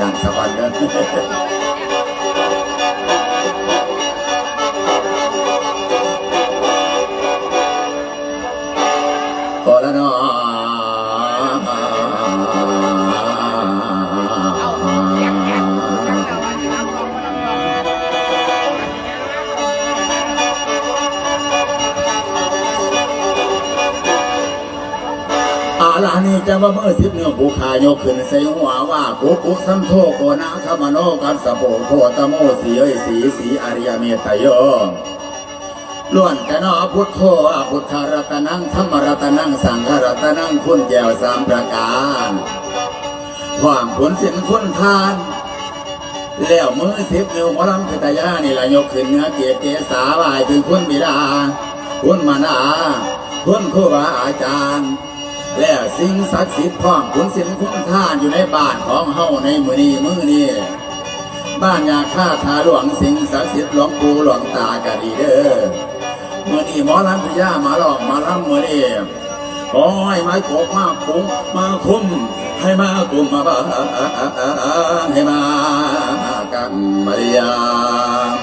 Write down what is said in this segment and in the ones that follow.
นั่นสว ว่าเมื่อสิบเนื้อผูขายกขึ้นใส่หัวว่ากุกุสัมโทโกนาคมโนกัสสะโปโคตโมสีเอยสีสีอริยเมตโยล้วนแต่นอพุทโธอพุทธรัตนังธรรมรัตนังสังฆรัตนังคุณแก้วสามประการความผลสินคุณทาน แล้วมือสิบนิ้วหมอลำพิตยานี่ละยกขึ้นเนื้อเกียเกษาวายถึงคุณบิดาคุณมานาคุณครูบาอาจารย์ แล้วสิ่งศักดิ์สิทธิ์พร้อมผลสินคุณทานอยู่ในบ้านของเฮาในมือนี้มือนี้บ้านยาค่าทาหลวงสิ่งศักดิ์สิทธิ์หลวงปู่หลวงตากะดีเด้อมือนี้หมอลำพญามาหลอกมาลำมือนี้ขอให้ไม้โกมาปุ้งมาคุ้มให้มากุมมาบาให้มากันมาเรียม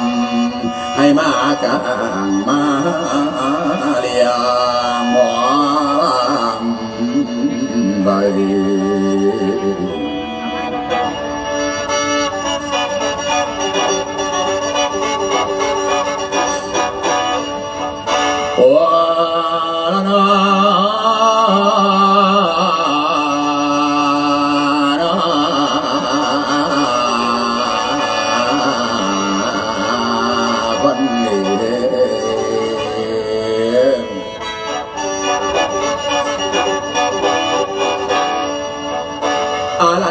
ให้มากันมาเรียม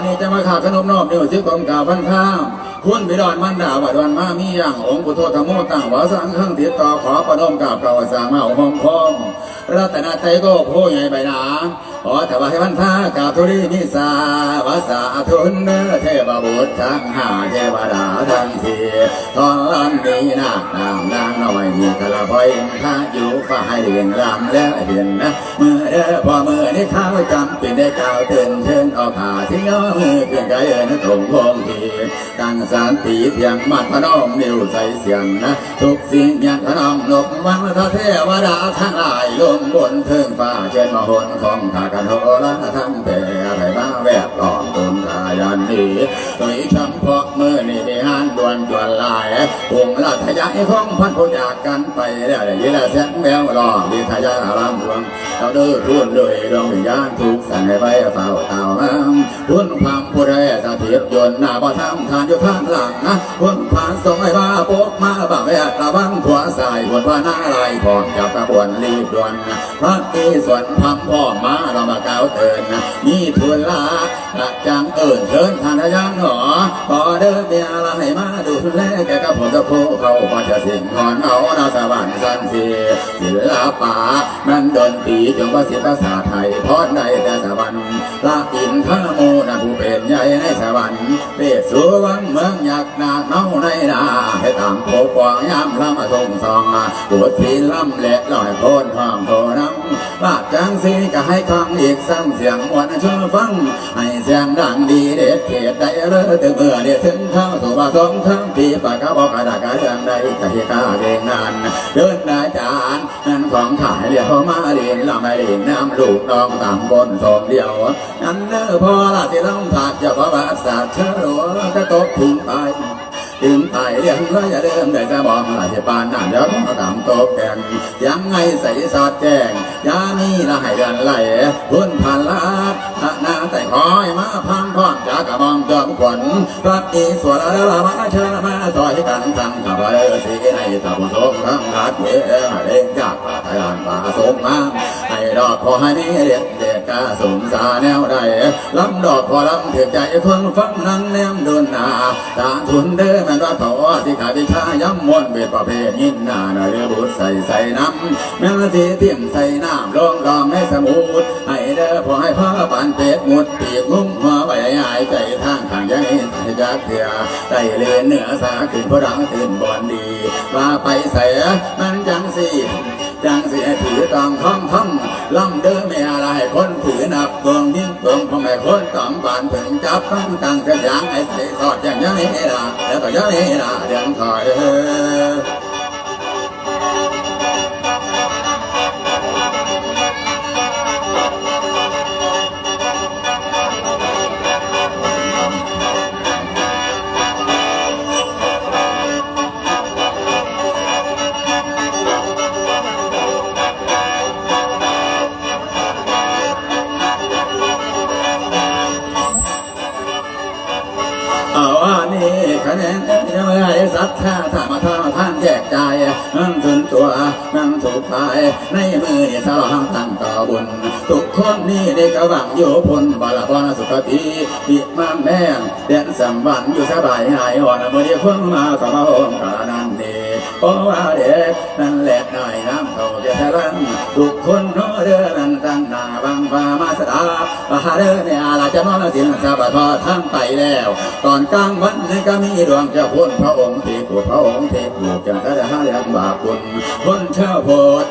นี่จะมาขาขนมนอบเดียวซื้อของกาพันข้ามคุณบิดอนมันดาวัดวันมามีอย่างองค์ปุโทธรรมโมตั้งวาสังขังติดต่อขอประนมกับกาวสางมาหอมพองรัตนใจโก็โพใหญ่ใบหนา ขอถวายพันธากาทุรีนิสาวาสาทุนเนเทพบุตรทั้งห้าเทวดาทั้งสี่ตอนลันนี้นาคนางนางน้อยมีกระพอยข้าอยู่ฝ่ายเรียนรำแล้วเห็นนะเมื่อเด้อพอเมื่อนี้ข้าวจำเป็นได้กล่าวเตือนเชิญเอาขาที่เงามือเพียงไกลเอินตรงพงทีตั้งสารตีเทียงมัดพนมนิ้วใส่เสียงนะทุกสิ่งอย่างขนมนกวันพระเทวดาทั้งหลายลงบนเทิงฟ้าเชิญมาหนของข้ากันโหราทั้งแต่อะไรบ้าแวบล้อมตุนทายันนี้โดยเฉพา องค์ราชยายของพันผู้จากกันไปแล้วได้ยินเสียงแววล้อมวิทยาลำดวงเราเดือดรุ่นเลยดวงวิญญาณทุกสันให้ไปเฝ้าเต่าน้ำพุ่นความผู้ใดสถิตยนต์หน้าบ่ทำทานอยู่ข้างหลังนะพุ่นผ่านส่งให้ว่าปกมาบังแวดระวังขวาสายบนว่าหน้าลายพร้อมจับกระบวนรีบด่วนนะพระอีส่วนพังพ่อมาเรามาก้าวเตือนนะมีทุนลาละจังเอิญเชิญทานยานหอขอเดินเมียอะไรมาดูแลแกกับผมคเขาพอจะสิ่งทอนเอานาสวรรค์สันสีศิลปะมันดนตรีจงว่าเสีภาษาไทยพอดในแต่สวรรค์ละอินทาโมนะผู้เป็นใหญ่ในสวรรค์เบสสุวรรณเมืองอยากนาเนาในนาให้ตามโคกวางยามลำทรงซองปวดสีลำและลอยโพนห้องโทน้ำบาดจังสีก็ให้คำอีกซ้ำเสียงมวนช่วยฟังให้ เสียงดังดีเด็ดเขตได้เลิศถึงเบื่อเด็ดถึงเข้าสู่บาสองคำปีปากกาบอกกระดาษกระดังใดกะเหกาเด้งนานเดินอาจารย์นั่นของขายเลี้ยวมาเรียนลำไม่เรียนน้ำลูกน้องตามบนสมเดียว นั้นเด้อพอละที่ต้องผัดจะพระบาทศาสตร์เชื้อโรคจะตกถึงไป ถึงไปเรียงก็อย่าเดิมได้จะบอกหลายปานหนั่นเดี๋ยวต้องตามโตะแกงยังไงใส่สอดแจ้งยานี่ละให้เดินไหลพุ่นพันลาดพระนาแต่คอยมาพังพอดจากกระมองจอมขวัญพระอีสวรละละมาเชิญมาซอยกันทั้งขับไปสีในตะบุสงทั้งรัดเวเล่งจากป่าทยานป่าสงมาให้ดอกพอให้มีเด็ดเด็าสมสาแนวใดลำดอกพอลำเถึงใจคนฟังนั่งแนมดุนนาตาทุนเด้อแม่นว่าเขาสิขาดิชาย้ำมวนเวทประเภทยินหน้าหน่อยเรือบุตรใส่ใส่น้ำแม่ว่าสิเตียมใส่น้ำลงรองในสมุดให้เด้อพอให้พ่อปานเป็ดมุดปีกงุ้มหัวใบหายใจทางข้างยังเห็นจักเถื่อได้เลนเหนือสาขึ้นพระดังตื่นบอนดีว่าไปใส่มันจังสิ จังเสียถือตองท่องท่องล่องเดินไม่อะไรคนถือนับดวงยิ่งดวงพ่อแม่คนตองบานถึงจับต้องตั้งจะยังไอ้ใส่ทอดอย่างยังนี่ละแล้วก็ยังนี่ละเดือนถอย มือนี่สลองตั้งต่อบุญทุกคนนี่ได้กระวังโยพลบาลบอนสุขตีปิมาแม่งเด่นสัมบันอยู่สบายหายอ่อนเมื่อเดียวเพิ่งมาสมาโอมกานันเดเพราะว่าเด็กนั่นแหละนายน้ำเขาเดือดรันทุกคนโน้เดือนั้นตั้งหน้าบังฟ้ามาสดาบาเดือเนี่ยอาจจะนอนสินสาบทอทั้งไปแล้ว ตอนกลางวันนี่ก็มีดวงจ้าพ้นพระองค์ที่ตัวพระองค์ที่ปลูกจังสะหาเรียงบาปบุญพ้นเชื่อโพด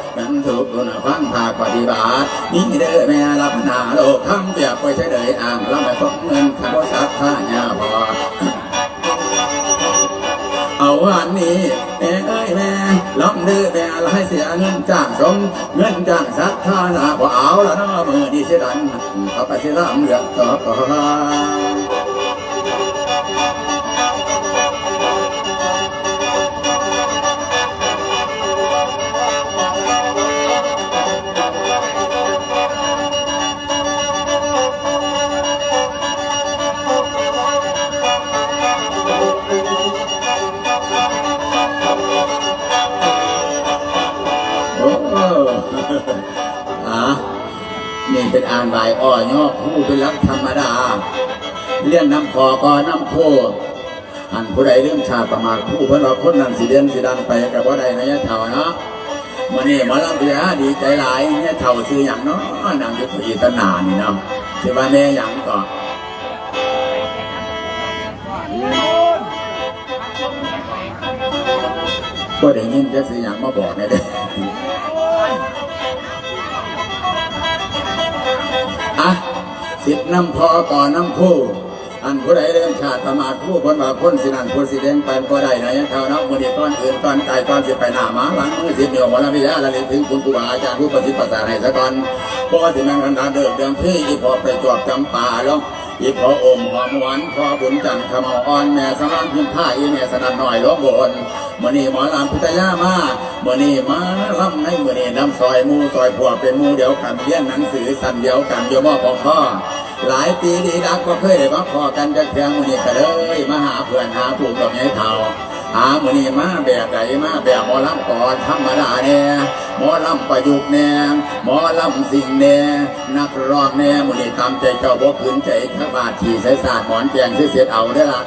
าคปฏิบัตินี่เด้อแม่รับนาโลกทำเปียกไปใช้เลยอ่างแล้วไม่พบเงินข้าพสัตว์ข้าญาพอเอาวันนี้แม่เอ้ยแม่ลำเดือแม่อะไรเสียเงินจ้างสมเงินจ้างสัตว์ท่านาบ่เอาละนาะมือดีเสียดันเอาไปเสียลำเลือต่อ นี่เป็นอ่านใบอ้อยอกหูเป็นรักธรรมดา เลี้ยนน้ำพอก็น้ำโพอันผู้ใดเรื่องชาติประมาทผู้เพิ่นว่าคนนั้นสิเด่นสิดันไปกับว่าใดในยะเท่าเนาะมันนี่มาลำเบียดีใจหลายเนี่ยเท่าซื้ออย่างเนาะนางยุทธยีตนานี่เนาะสิว่าแม่หยังก็ก็ได้ยินจะสิอย่างมาบอกเนี่ยเด้ สิทธิ์น้ำพอก่อนน้ำคู่ อันผู้ใดเรื่องชาติประมาทผู้พ้นบาพ้นสินันพ้นสิเดงไปก็ได้นะยังเท่านักมือเดียตอนอื่นก้อนกายก้อนสิไปหน้าหมาหลังมือสิเหนียวหมดแล้วพิยาละเลยถึงคุณครูบาอาจารย์ผู้ประสิทธิ์ประสาทให้ซะก่อนเพราะว่าสิแม่งกันดาเดิมเดิมที่อีพอไปจวบจำป่าแล้ว อีพออมหอมหวานพอบุญจันทร์ขมอ่อนแม่สลานพิมพ์ผ้าอีแม่สนันหน่อยล้มบนมื่อนี้หมอลำพิทยามามื่อนี้มาลำในมื่อนี้น้ำซอยมูซอยพวกเป็นมูเดียวกันเรียนหนังสือสันเดียวกันโยมอปอพ่อหลายปีดีดักก็เคยได้มาพอกันจะเพียงมือนี้ก็เลยมาหาเพื่อนหาผู้กับยายเท่า หามือนี้มาแบบไหนมาแบบหมอลำก่อนธรรมดาเนี่ยหมอลำประยุกต์เนี่ยหมอลำสิ่งเนี่ยนักร้องเนี่ยมือนี้ตามใจเจ้าบ่ขืนใจข้าบาทที่ใส่ศาสตร์หมอนแจงเสียดเอาได้ละ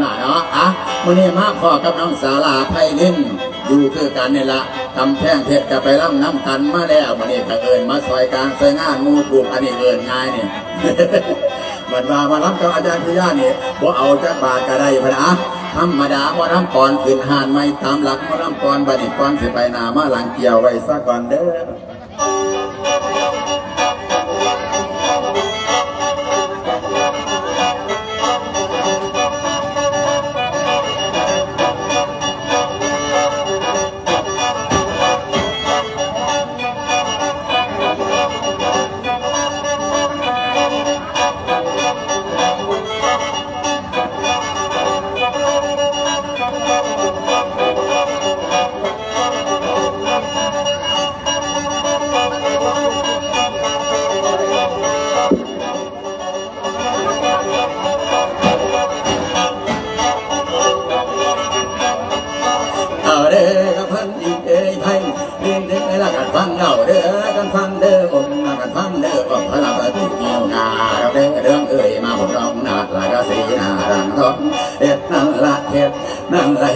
น่าเนาะอะมือนี้มาพอกับน้องสาลาไพลินอยู่คือกันนี่ละทำแท่งเพชรกับไปร่ำน้ำกันมาแล้วมือนี้ก็เอิญมาซอยกลางซอยงานหมูถูกอันนี้เอิญง่ายเนี่ยมันมามารับกับอาจารย์พิยานี่บ่เอาจากบาทก็ได้พนะ ธรรมดาบ่น้ำก่อนขึ้นหานไม่ตามหลักบ่น้ำก่อนบัดนี้ก่อนสิไปนามาหลังเกี่ยวไว้สักก่อนเด้อ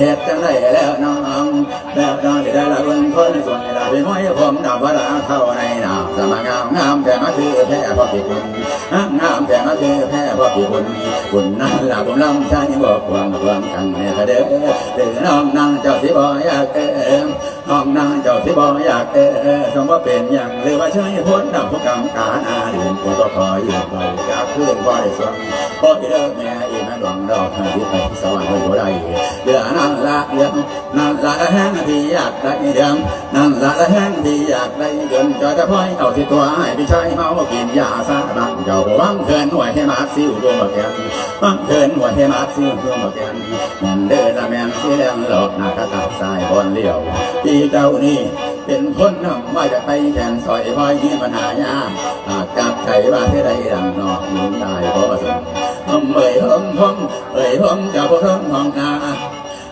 นาดังทองเฮ็ดนั่นละเฮ็ดนั่นละเฮ็ดจังได้แล้วน้องแล้วได้ได้ละคนคนส่วนได้เป็นห้อยผมดาวราเข้าในนามสมงามงามแต่มาคือแพ้พ่อพี่คุณงามแต่มาคือแพ้พ่อพี่คุณคุณนั่นละผมลำใจบอกความความกันแม่เด้อเด้อน้องนั่งเจ้าสิบอยากเออน้องนั่งเจ้าสิบอยากเออสมว่าเป็นอย่างหรือว่าใช่พ้นดับผู้กำการอาเรียนกูก็คอยอยู่ไปอยากขึ้นพอได้สวงพ่อได้เลิกแม่ อีนั่นหวังดอกให้ที่ไปสวรรค์หัวได้เดือนั่นละเดือนนั่นละแห้งที่อยากได้เดือนนั่นละแห้งที่อยากได้เดือนจะจะพ่อยเอาที่ตัวให้พี่ชายเมากินยาซาบังเจ้าบังเคินหน่วยให้มาซิวดวงมาแกนบังเคินหน่วยให้มาซิวดวงมาแกนแม่นเดินละแม่นเสียงหลอกหน้ากระตักสายบอลเลี้ยวที่เจ้านี่ เป็นคนนำมาจะไปแขนสอยพ่อยมีปัญหายาหากจับไก่ว่าที่ใดดังนอกหนุนตายเพราะว่าสมหอมเอ่ยหอมหอมเอ่ยหอมจะบ่เพิ่มหองนา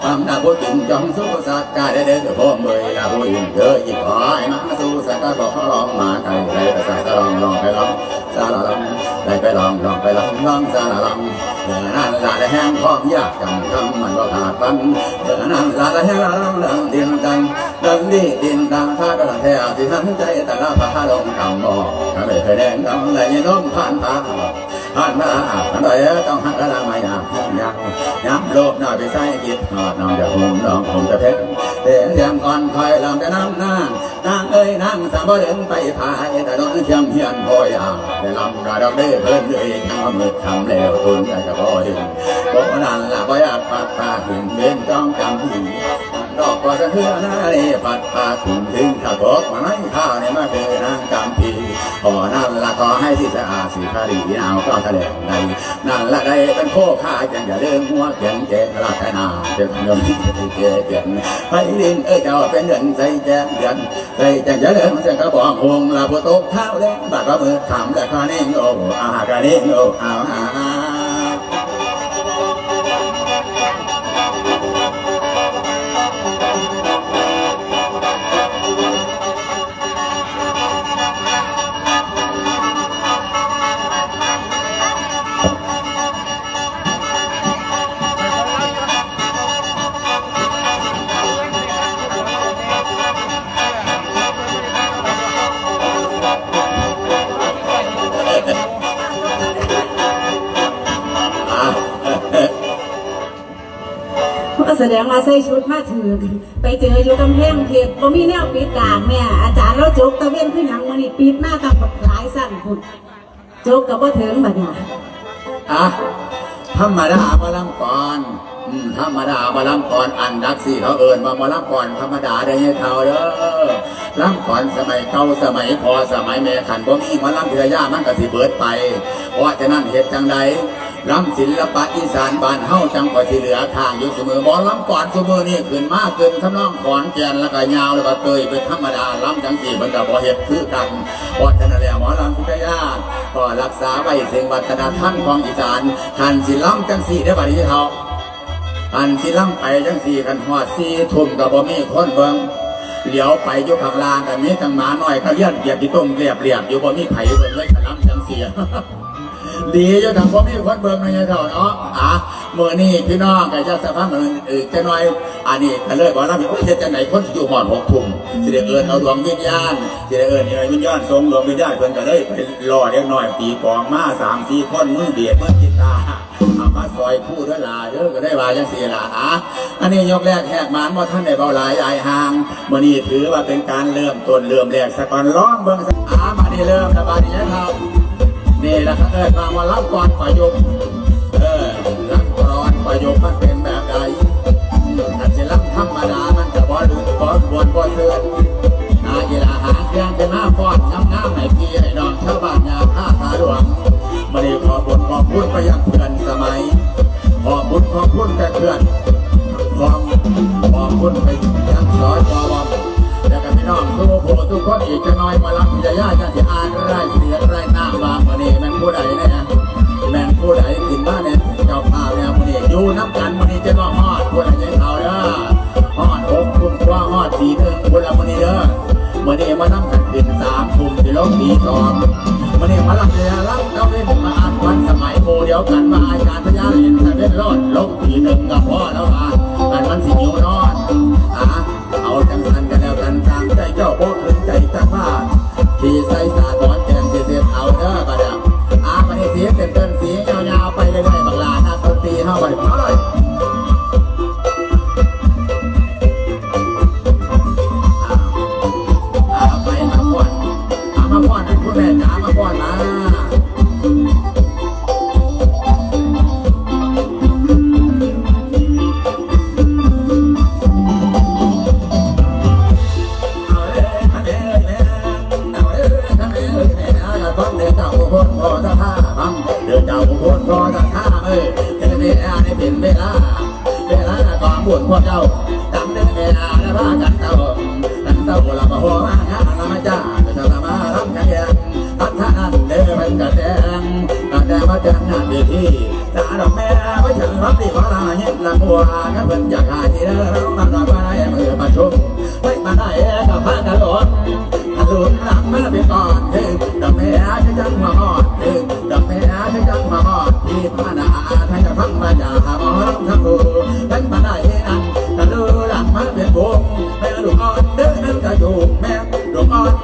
ทำน้าผู้จริงจอมสู้สักกาได้เด้อพ่อเมยลาผู้อื่นเยอะอีกขอให้มาสู้สักกาบอกเขาลองมาไทยไปสักลองลองไปลองซาลาลองได้ไปลองลองไปลองลองซาลาลองเดือนั่นละได้แห้งพร้อมยากจำคำมันว่าขาดปันเดือนั่นละได้แห้งละลังลังดินกันดังนี้ดินดังท่ากระแทกที่ทันใจแต่ละพาลงคำบอกถ้าไม่เคยแดงดำเลยน้มผ่านตา หันมาหันไปต้องหักกระลังไม่ยากยังยังโลภหน่อยไปใส่กิจหอดน้องจะหุ่มน้องผมจะเพชรเสียงเสียงอ่อนคอยลำแต่น้ำหน้า นางเอ้ยนางสามเดินไปพายแต่โดนเทียมเฮียนพอยาแต่ลำกระดอกเด้เพิ่นเลยทั้งมือทำแล้วทุนแต่ก็บ่เห็นบ่นั่นละบ่อยากปัดปากเห็นเล่นจ้องจำผีดอกก็จะเพื่อนาเรปัดปากถึงถึงถ้าตกมาไม่ข้าวเนี่ยมาคือนางจำผีขอนั่นละขอให้สิสะอาดสิคดีเอาก็แถลงในนั่นละได้เป็นโคข้าจังอย่าเดินหัวเขียนเจราชนาเดินเดินเกเกินให้ดินเอ้ยเจ้าเป็นเดินใจแจ้งเดือนเอ้ยจ้งอย่าเลยมันจะกระบอกหงลาบุตกเท้าเล่นบาดมือขำแต่ข้านิ่งโอ้อาหากานิ่งโอ้อาหาก็ แสดงว่าใส่ชุดมาถือไปเจออยู่กำแพงเพชรบ่มีแนวปิดด่างแม่ยอาจารย์เราจกตะเวนขึ้นหยังมันนี่ปิดหน้าตั้งกับหลายสั้นพุ่นจกกับบ่ถึงบัดเนี่ยอะธรรมดามาลำก่อนอืมธรรมดามาลำก่อนอันดักสี่เขาเอิญมามาลำก่อนธรรมดาได้ยังเท่าเด้อลำก่อนสมัยเก่าสมัยพอสมัยแม่ขันบ่มีมาลำเถือย่ามันก็สิเบิดไปเพราะฉะนั้นเหตุจังใด ลำศิลปะอีสานบ้านเฮาจังกว่าสิเหลือทางอยู่เสมอบ่ลำก่อนเสมอนี่ขึ้นมากขึ้นทำนองขอนแก่นแล้วก็ยาวแล้วก็เตยเป็นธรรมดาลำจังสี่มันก็บ่เฮ็ดคือกันพราะฉะแล้วหมอลำพุทธญาติก็รักษาไว้สิ่งวัฒนธรรมของอีสานหันสิลำจังสี่ได้บัดนี้เฮาอันสิล่ำไปจังสี่กันหอดสี่ทุ่มกับบ่มีคนเบิ่งเหลียวไปอยู่ข้างล่างกันมีทั้งหมาหน้อยเขาเลี้ยนเกียบที่ต้มเรียบเรียบอยู่บ่มีไผ่เบิ่งเลยขล่ำจังสี่ ดีอยู่ทางบ่มีคนเบิ่งในเท่าเนาะอะเมื้อนี้พี่น้องก็จะสภาพเหมือนเออจะน้อย อันนี้ก็เลยบอกว่าเฮ็ดจังไหนคนอยู่หอดหกทุ่มสิได้เอิ้นเอาดวงวิญญาณสิได้เอิ้นเอาวิญญาณทรงดวงวิญญาณเพิ่นก็เลยไปรอเล็กน้อยตีกองมา3 4คนมือเบียดมือกีตาเอามาซอยผู้ด้วยลาเด้อก็ได้ว่าจังสี่ล่ะอะอันนี้ยกแรกแหกมานว่าท่านได้เบาหลายอายห่างเมื่อนี้ถือว่าเป็นการเริ่มต้นเริ่มแรกสะก่อนร้องเบิ่งสักอ่ามานี่เริ่มแล้วบาดนี้นะครับ นี่แหละครับเออมามารับก่อนประยุกต์เออรับก่อนประยุกต์มันเป็นแบบใดถ้าสิรับธรรมดามันจะบ่ดูบ่บวนบ่เทือนอาเวลาหาเครื่องเป็นหน้าฟ้อนงามๆให้พี่ให้น้องชาวบ้านยาผ้าตาหลวงมาดีขอบุญขอบคุณไปยังเพื่อนสมัยขอบุญขอบคุณแต่เพื่อน อีกจะน้อยมารับจะย่าจะสิอ่านไรเสียไรหน้าบางมานี่แม่นผู้ใดเนี่ยแม่นผู้ใดกินบ้านเนี่ยเจ้าข้าวเนี่ยมานี่อยู่น้ำกันมานี่จะน้องฮอดผู้ใดยังเขาเด้อฮอดหกทุ่มว่าฮอดสี่ถึงผู้ใดมานี่เด้อมานี่มานั่งกันกินสามทุ่มสิลงตีสองมันนี่มาลักเรือลักเจ้าเล่นมาอ่านวันสมัยโมเดียวกันมาอาจารย์พญาเห็นแต่เล่นรอดลงทีหนึ่งกับพ่อแล้วมาแต่มันสิหิวนอน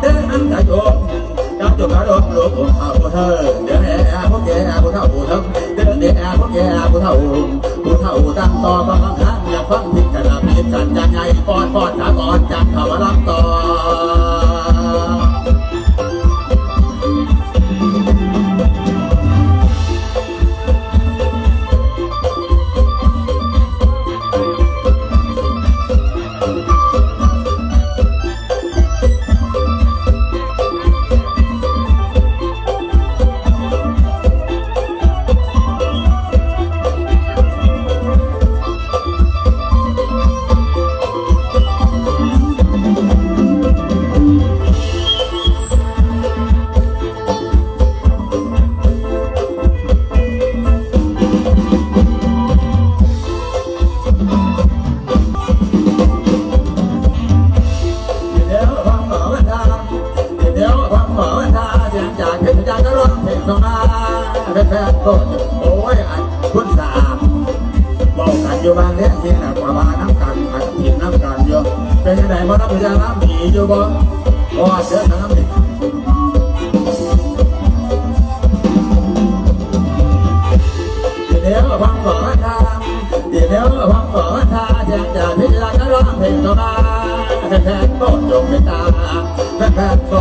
เดินอันใาโยกจับจุกกระโดดลูกของเขาเธอ รัก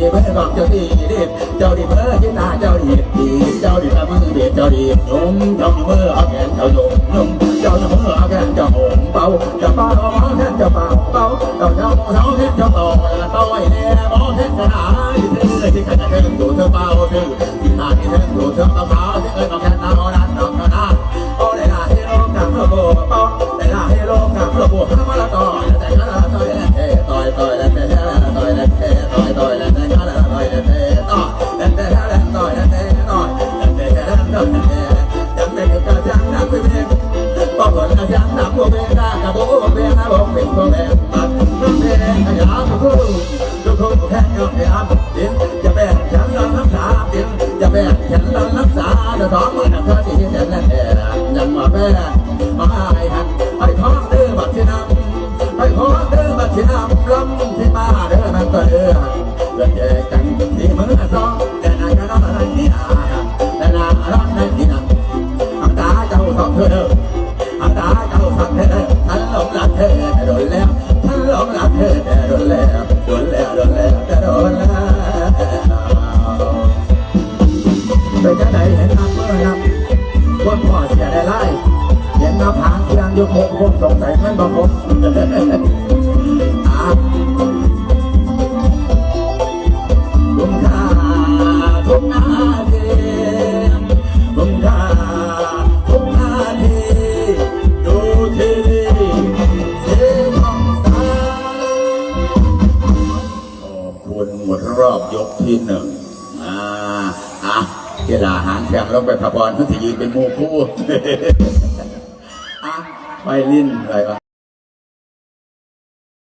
ดีเมื่อบอกเจ้าดีดีเจ้าดีเมื่อยิ้ตาเจ้าดีดีเจ้าดีทำมือเบียดเจ้าดีนุ่มเจ้าดีเมื่อเอาแขนเจ้าหยงนุ่มเจ้าดีเมื่อเอาแขนเจ้าหงเบาเจ้าป้า